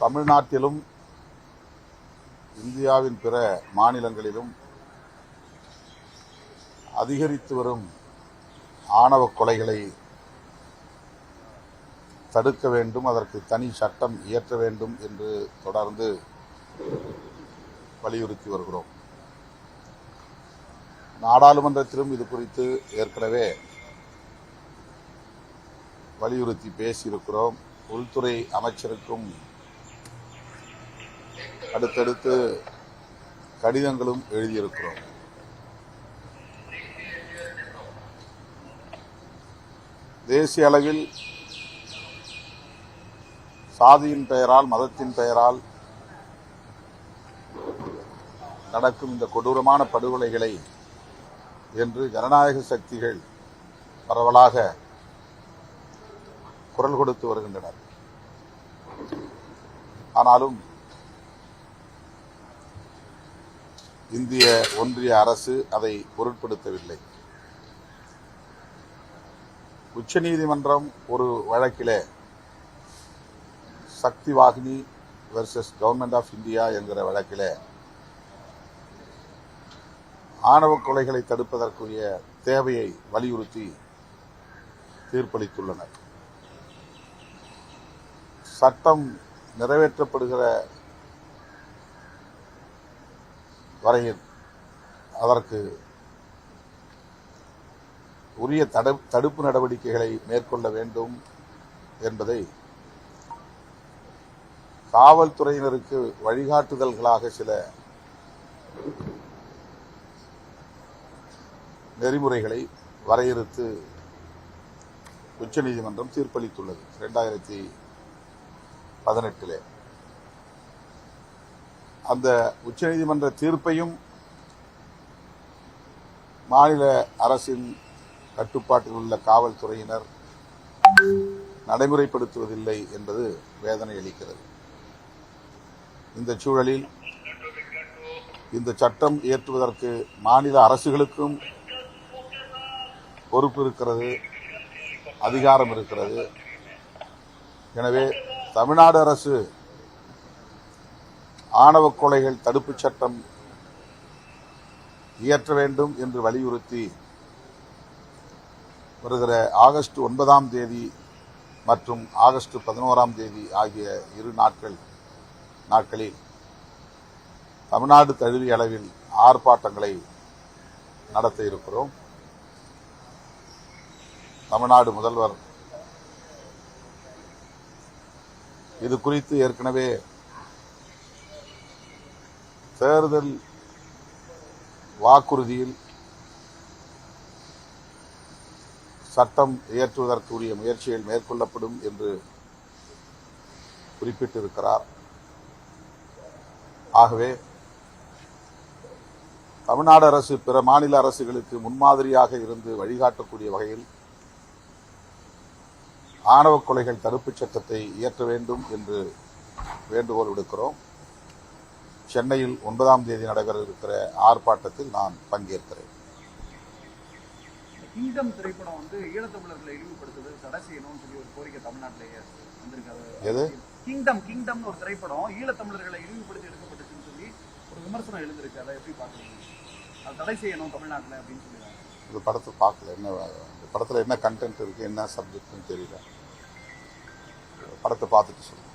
தமிழ்நாட்டிலும் இந்தியாவின் பிற மாநிலங்களிலும் அதிகரித்து வரும் ஆணவ கொலைகளை தடுக்க வேண்டும் அதற்கு தனி சட்டம் இயற்ற வேண்டும் என்று தொடர்ந்து வலியுறுத்தி வருகிறோம். நாடாளுமன்றத்திலும் இது குறித்து ஏற்கனவே வலியுறுத்தி பேசியிருக்கிறோம். உள்துறை அமைச்சருக்கும் அடுத்தடுத்து கடிதங்களும் எழுதியிருக்கிறோம். தேசிய அளவில் சாதியின் பெயரால் மதத்தின் பெயரால் நடக்கும் இந்த கொடூரமான படுகொலைகளை என்று ஜனநாயக சக்திகள் பரவலாக குரல் கொடுத்து வருகின்றனர். ஆனாலும் இந்திய ஒன்றிய அரசு அதை பொருட்படுத்தவில்லை. உச்சநீதிமன்றம் ஒரு வழக்கிலே Shakti Vahini versus government of India என்கிற வழக்கிலே ஆணவ கொலைகளை தடுப்பதற்குரிய தேவையை வலியுறுத்தி தீர்ப்பளித்துள்ளனர். சட்டம் நிறைவேற்றப்படுகிற வரையில் அதற்கு உரிய தடு- தடுப்பு நடவடிக்கைகளை மேற்கொள்ள வேண்டும் என்பதை காவல்துறையினருக்கு வழிகாட்டுதல்களாக சில நெறிமுறைகளை வரையறுத்து உச்சநீதிமன்றம் தீர்ப்பளித்துள்ளது. இரண்டாயிரத்தி பதினெட்டிலே. அந்த உச்சநீதிமன்ற தீர்ப்பையும் மாநில அரசின் கட்டுப்பாட்டில் உள்ள காவல்துறையினர் நடைமுறைப்படுத்துவதில்லை என்பது வேதனை அளிக்கிறது. இந்த சூழலில் இந்த சட்டம் இயற்றுவதற்கு மாநில அரசுகளுக்கும் பொறுப்பு இருக்கிறது அதிகாரம் இருக்கிறது. எனவே தமிழ்நாடு அரசு ஆணவ கொலைகள் தடுப்புச் சட்டம் இயற்ற வேண்டும் என்று வலியுறுத்தி வருகிற ஆகஸ்ட் ஒன்பதாம் தேதி மற்றும் ஆகஸ்ட் பதினோராம் தேதி ஆகிய இரு நாட்கள் நாட்களில் தமிழ்நாடு தழுவிய அளவில் ஆர்ப்பாட்டங்களை நடத்த இருக்கிறோம். தமிழ்நாடு முதல்வர் இது குறித்து ஏற்கனவே தேர்தல் வாக்குறுதியில் சட்டம் இயற்றுவதற்குரிய முயற்சிகள் மேற்கொள்ளப்படும் என்று குறிப்பிட்டிருக்கிறார். ஆகவே தமிழ்நாடு அரசு பிற மாநில அரசுகளுக்கு முன்மாதிரியாக இருந்து வழிகாட்டக்கூடிய வகையில் ஆணவ கொலைகள் தடுப்புச் சட்டத்தை இயற்ற வேண்டும் என்று வேண்டுகோள் விடுக்கிறோம். சென்னையில் ஒன்பதாம் தேதி நடைபெற இருக்கிற ஆர்ப்பாட்டத்தில் நான் பங்கேற்கிறேன். கிங்டம் திரைப்படம் வந்து ஈழத்தமிழர்களை இழிவுபடுத்துவது தடை செய்யணும்னு சொல்லி ஒரு கோரிக்கை தமிழ்நாட்டிலேயே எது? கிங்டம் கிங்டம்னு ஒரு திரைப்படம் ஈழத்தமிழர்களை இழிவுபடுத்தி எடுக்கப்பட்டுச்சுன்னு சொல்லி ஒரு விமர்சனம் எழுந்திருக்கு. அதை எப்படி பார்க்குறீங்க அது தடை செய்யணும் தமிழ்நாட்டில் அப்படின்னு சொல்லுவாங்க இந்த படத்தை பார்க்கல. என்ன இந்த படத்தில் என்ன கண்டென்ட் இருக்கு என்ன சப்ஜெக்ட்னு தெரியல. படத்தை பார்த்துட்டு சொல்லுங்க.